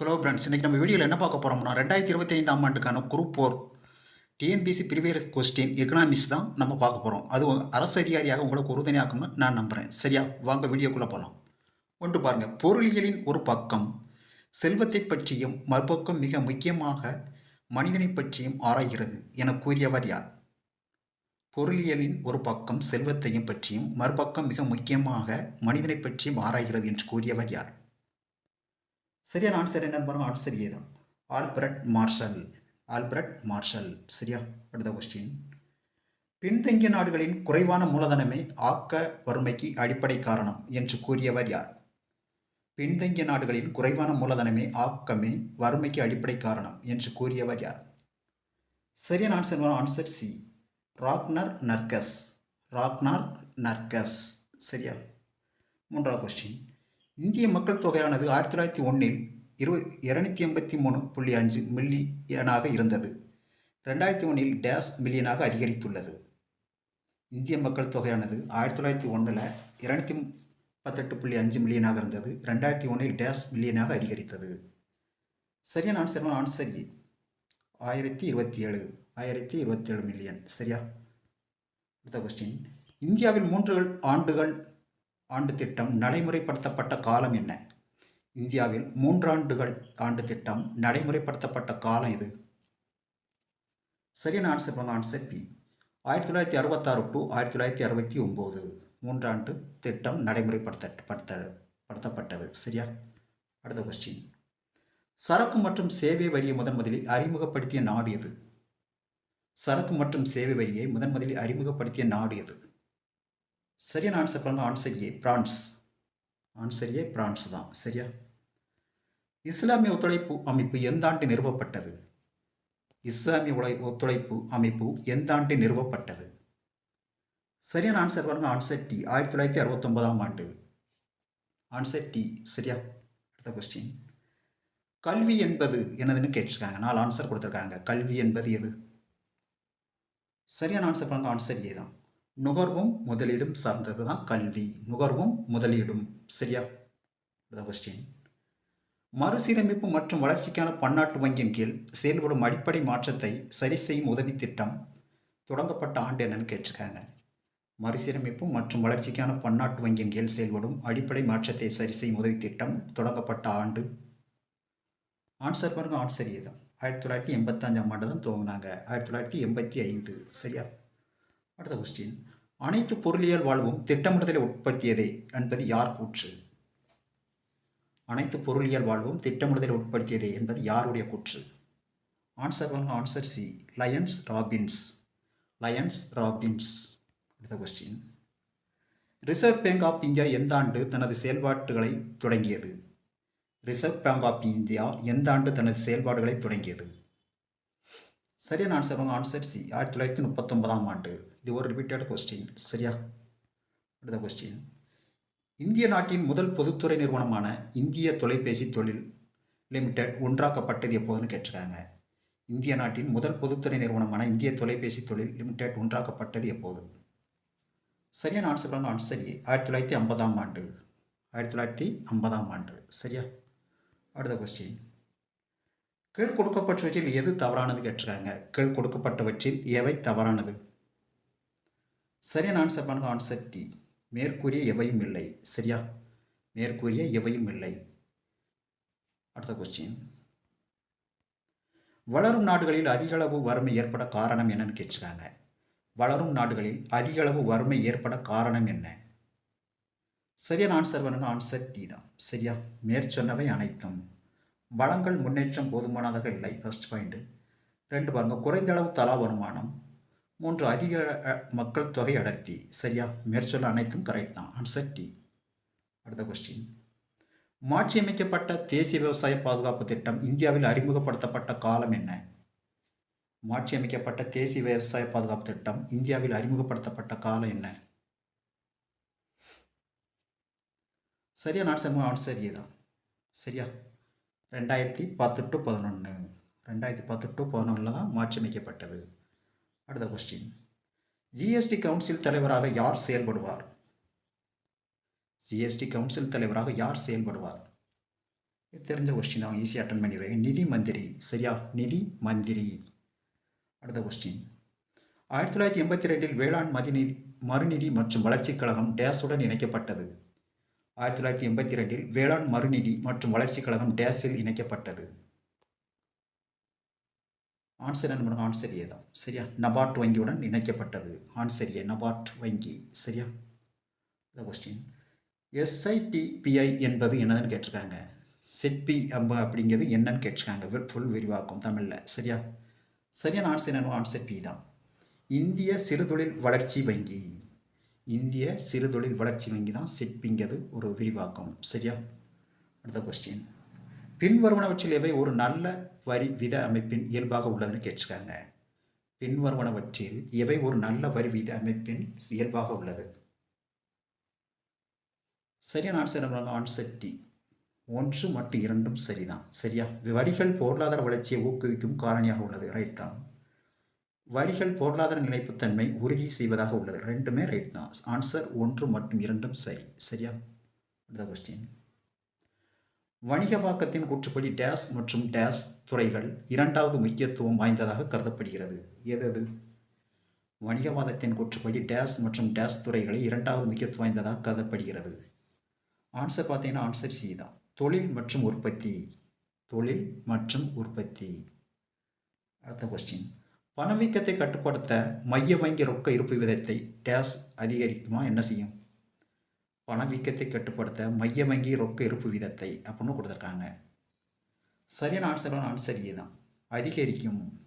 Hello friends இன்றைக்கி நம்ம வீடியோவில் என்ன பார்க்க போகிறோம்னா ரெண்டாயிரத்தி இருபத்தி ஐந்தாம் ஆண்டுக்கான group four TNPSC previous question economics தான் நம்ம பார்க்க போகிறோம் அது அரசு அதிகாரியாக உங்களுக்கு உறுதுணையாக்கும்னு நான் நம்புகிறேன் சரியா? வாங்க வீடியோக்குள்ளே போகலாம் ஒன்று பாருங்கள் பொருளியலின் ஒரு பக்கம் செல்வத்தை பற்றியும் மறுபக்கம் மிக முக்கியமாக மனிதனை பற்றியும் ஆராய்கிறது என கூறியவர் யார்? பொருளியலின் ஒரு பக்கம் செல்வத்தையும் பற்றியும் மறுபக்கம் மிக முக்கியமாக மனிதனை பற்றியும் ஆராய்கிறது என்று கூறியவர் யார்? சரியான ஆன்சர் என்னன்னு பாருங்க ஆன்சர் ஏதான் ஆல்பர்ட் மார்ஷல் ஆல்பர்ட் மார்ஷல் சரியா? அடுத்த கொஸ்டின் பின்தங்கிய நாடுகளின் குறைவான மூலதனமே ஆக்க வறுமைக்கு அடிப்படை காரணம் என்று கூறியவர் யார்? பின்தங்கிய நாடுகளின் குறைவான மூலதனமே ஆக்கமே வறுமைக்கு அடிப்படை காரணம் என்று கூறியவர் யார்? சரியான answer answer C Ragnar Nurkse Ragnar Nurkse சரியா? மூன்றாவது கொஸ்டின் இந்திய மக்கள் தொகையானது ஆயிரத்தி தொள்ளாயிரத்தி ஒன்றில் இரு இரநூத்தி எண்பத்தி மூணு புள்ளி அஞ்சு மில்லியனாக இருந்தது. ரெண்டாயிரத்தி ஒன்றில் டேஸ் மில்லியனாக அதிகரித்துள்ளது. இந்திய மக்கள் தொகையானது ஆயிரத்தி தொள்ளாயிரத்தி ஒன்றில் இரநூத்தி முப்பத்தெட்டு புள்ளி அஞ்சு மில்லியனாக இருந்தது. ரெண்டாயிரத்தி ஒன்றில் டேஸ் மில்லியனாக அதிகரித்தது. சரியான ஆன்சர் ஆன்சர் ஆயிரத்தி இருபத்தி ஏழு ஆயிரத்தி இருபத்தி ஏழு மில்லியன். சரியா? அடுத்த கொஸ்டின் இந்தியாவில் மூன்று ஆண்டுகள் ஆண்டு திட்டம் நடைமுறைப்படுத்தப்பட்ட காலம் என்ன? இந்தியாவில் மூன்றாண்டுகள் ஆண்டு திட்டம் நடைமுறைப்படுத்தப்பட்ட காலம் இது சரியான ஆன்சர் பண்ண ஆன்சர் பி ஆயிரத்தி தொள்ளாயிரத்தி அறுபத்தாறு டு ஆயிரத்தி தொள்ளாயிரத்தி அறுபத்தி ஒம்பது. மூன்றாண்டு திட்டம் நடைமுறைப்படுத்தப்படுத்த படுத்தப்பட்டது. சரியா? அடுத்த கொஸ்டின் சரக்கு மற்றும் சேவை வரியை முதன் முதலில் அறிமுகப்படுத்திய நாடு எது? சரக்கு மற்றும் சேவை வரியை முதன் முதலில் அறிமுகப்படுத்திய நாடு எது? சரியான ஆன்சர் பண்ண answer A France answer A France தான். சரியா? இஸ்லாமிய ஒத்துழைப்பு அமைப்பு எந்த ஆண்டு நிறுவப்பட்டது? இஸ்லாமிய உழை ஒத்துழைப்பு அமைப்பு எந்த ஆண்டு நிறுவப்பட்டது? சரியான ஆன்சர் பாருங்க ஆன்சர் டி ஆயிரத்தி தொள்ளாயிரத்தி அறுபத்தொன்பதாம் ஆண்டு. ஆன்சர் டி சரியா? அடுத்த கொஸ்டின் கல்வி என்பது என்னதுன்னு கேட்டிருக்காங்க. நாலு ஆன்சர் கொடுத்துருக்காங்க. கல்வி என்பது எது? சரியான ஆன்சர் பாருங்க ஆன்சர் ஏ தான். நுகர்வும் முதலீடும் சார்ந்தது தான் கல்வி. நுகர்வும் முதலீடும். சரியா? கொஸ்டின் மறுசீரமைப்பு மற்றும் வளர்ச்சிக்கான பன்னாட்டு வங்கியின் கீழ் செயல்படும் அடிப்படை மாற்றத்தை சரி செய்யும் உதவி திட்டம் தொடங்கப்பட்ட ஆண்டு என்னன்னு கேட்டிருக்காங்க. மறுசீரமைப்பு மற்றும் வளர்ச்சிக்கான பன்னாட்டு வங்கியின் கீழ் செயல்படும் அடிப்படை மாற்றத்தை சரி செய்யும் உதவி திட்டம் தொடங்கப்பட்ட ஆண்டு. ஆன்சர் பாருங்க ஆன்சர் இதுதான் ஆயிரத்தி தொள்ளாயிரத்தி எண்பத்தஞ்சாம் ஆண்டு தான் துவங்கினாங்க. ஆயிரத்தி தொள்ளாயிரத்தி எண்பத்தி ஐந்து. சரியா? அடுத்த கொஸ்டின் அனைத்து பொருளியல் வாழ்வும் திட்டமிடுதலை உட்படுத்தியதே என்பது யார் கூற்று? அனைத்து பொருளியல் வாழ்வும் திட்டமிடுதலை உட்படுத்தியதே என்பது யாருடைய கூற்று? ஆன்சர் வாங்க answer C Lionel Robbins Lionel Robbins அடுத்த question Reserve Bank of India எந்த ஆண்டு தனது செயல்பாட்டுகளை தொடங்கியது? ரிசர்வ் பேங்க் ஆஃப் இந்தியா எந்த ஆண்டு தனது செயல்பாடுகளை தொடங்கியது? சரியான ஆன்சர் வாங்க ஆன்சர் சி ஆயிரத்தி தொள்ளாயிரத்தி முப்பத்தொன்பதாம் ஆண்டு. இது ஒரு ரிப்பீட்டட் கொஸ்டின் சரியா? அடுத்த கொஸ்டின் இந்திய நாட்டின் முதல் பொதுத்துறை நிறுவனமான இந்திய தொலைபேசி தொழில் லிமிடெட் ஒன்றாக்கப்பட்டது எப்போதுன்னு கேட்டிருக்காங்க. இந்திய நாட்டின் முதல் பொதுத்துறை நிறுவனமான இந்திய தொலைபேசி தொழில் லிமிடெட் ஒன்றாக்கப்பட்டது எப்போது? சரியான ஆன்சர் பண்ண ஆன்சர் ஆயிரத்தி தொள்ளாயிரத்தி ஐம்பதாம் ஆண்டு. ஆயிரத்தி தொள்ளாயிரத்தி ஐம்பதாம் ஆண்டு. சரியா? அடுத்த கொஸ்டின் கீழ் கொடுக்கப்பட்டவற்றில் எது தவறானது கேட்டிருக்காங்க? கீழ் கொடுக்கப்பட்டவற்றில் எவை தவறானது? சரியான ஆன்சர் பண்ணுங்க ஆன்சர் டி மேற்கூறிய எவையும் இல்லை. சரியா? மேற்கூறிய எவையும் இல்லை. அடுத்த கொஸ்டின் வளரும் நாடுகளில் அதிகளவு வறுமை ஏற்பட காரணம் என்னன்னு கேட்டிருக்காங்க. வளரும் நாடுகளில் அதிகளவு வறுமை ஏற்பட காரணம் என்ன? சரியான ஆன்சர் பண்ணுங்க ஆன்சர் டி தான். சரியா? மேற்சொன்னவை அனைத்தும். வளங்கள் முன்னேற்றம் போதுமானதாக இல்லை ஃபஸ்ட் பாயிண்ட்டு ரெண்டு பாருங்க குறைந்த அளவு தலா வருமானம். மூன்று அதிக மக்கள் தொகை அடர்த்தி. சரியா? மேற்சொல்ல அனைத்தும் கரெக்ட் தான். ஆன்சர் டி அடுத்த கொஸ்டின் மாற்றியமைக்கப்பட்ட தேசிய விவசாய பாதுகாப்பு திட்டம் இந்தியாவில் அறிமுகப்படுத்தப்பட்ட காலம் என்ன? மாற்றியமைக்கப்பட்ட தேசிய விவசாய பாதுகாப்பு திட்டம் இந்தியாவில் அறிமுகப்படுத்தப்பட்ட காலம் என்ன? சரியா? ஆன்சர் ஆன்சர் ஏ தான். சரியா? ரெண்டாயிரத்தி பத்து டு பதினொன்று ரெண்டாயிரத்தி பத்து டு பதினொன்றில் தான் மாற்றியமைக்கப்பட்டது. அடுத்த கொஸ்டின் ஜிஎஸ்டி கவுன்சில் தலைவராக யார் செயல்படுவார்? ஜிஎஸ்டி கவுன்சில் தலைவராக யார் செயல்படுவார்? இது தெரிஞ்ச கொஸ்டின் தான் ஈஸியாக அட்டன் பண்ணிடுவேன் நிதி மந்திரி. சரியா? நிதி மந்திரி. அடுத்த கொஸ்டின் ஆயிரத்தி தொள்ளாயிரத்தி எண்பத்தி ரெண்டில் வேளாண் மதிநிதி மறுநிதி மற்றும் வளர்ச்சிக் கழகம் டேஸுடன் இணைக்கப்பட்டது. ஆயிரத்தி தொள்ளாயிரத்தி எண்பத்தி ரெண்டில் வேளாண் மறுநிதி மற்றும் வளர்ச்சிக் கழகம் டேஸில் இணைக்கப்பட்டது. ஆன்சர் என்ன பண்ணுங்க ஆன்சர் ஏ தான். சரியா? நபார்ட் வங்கியுடன் இணைக்கப்பட்டது. ஆன்சர் ஏ நபார்ட் வங்கி. சரியா? இந்த கொஸ்டின் எஸ்ஐடிபிஐ என்பது என்னதுன்னு கேட்டிருக்காங்க. செட்பி அம்ப அப்படிங்கிறது என்னன்னு கேட்டிருக்காங்க. ஃபுல் விரிவாக்கம் தமிழில். சரியா? சரியான ஆன்சர் என்ன? ஆன்சர் பி தான். இந்திய சிறுதொழில் வளர்ச்சி வங்கி. இந்திய சிறுதொழில் வளர்ச்சி வங்கி தான் சிட்பிங்கிறது ஒரு விரிவாக்கம். சரியா? அடுத்த கொஸ்டின் பின்வருவனவற்றில் எவை ஒரு நல்ல வரி வித அமைப்பின் இயல்பாக உள்ளதுன்னு கேட்டிருக்காங்க. பின்வருவனவற்றில் எவை ஒரு நல்ல வரி வித அமைப்பின் இயல்பாக உள்ளது? சரியான ஆன்சர் என்ன ஆன்சர் டி ஒன்று மற்றும் இரண்டும் சரிதான். சரியா? வரிகள் பொருளாதார வளர்ச்சியை ஊக்குவிக்கும் காரணியாக உள்ளது. ரைட் தான். வரிகள் பொருளாதார நிலைப்புத்தன்மை உறுதி செய்வதாக உள்ளது. ரெண்டுமே ரைட் தான். ஆன்சர் ஒன்று மற்றும் இரண்டும் சரி. சரியா? அடுத்த கொஸ்டின் வணிகவாக்கத்தின் கூற்றுப்படி டேஸ் மற்றும் டேஸ் துறைகள் இரண்டாவது முக்கியத்துவம் வாய்ந்ததாக கருதப்படுகிறது. எது வணிகவாதத்தின் கூற்றுப்படி டேஸ் மற்றும் டேஸ் துறைகளை இரண்டாவது முக்கியத்துவம் வாய்ந்ததாக கருதப்படுகிறது. ஆன்சர் பார்த்தீங்கன்னா ஆன்சர் சி தான். தொழில் மற்றும் உற்பத்தி. தொழில் மற்றும் உற்பத்தி. அடுத்த கொஸ்டின் பணவீக்கத்தை கட்டுப்படுத்த மைய வங்கி ரொக்க இருப்பு விதத்தை டேஸ் அதிகரிக்குமா? என்ன செய்யும்? பணவீக்கத்தை கட்டுப்படுத்த மைய வங்கி ரொக்க இருப்பு விதத்தை அப்படின்னு கொடுத்துருக்காங்க. சரியான ஆன்சர் ஆன்சர் தான். அதிகரிக்கும்.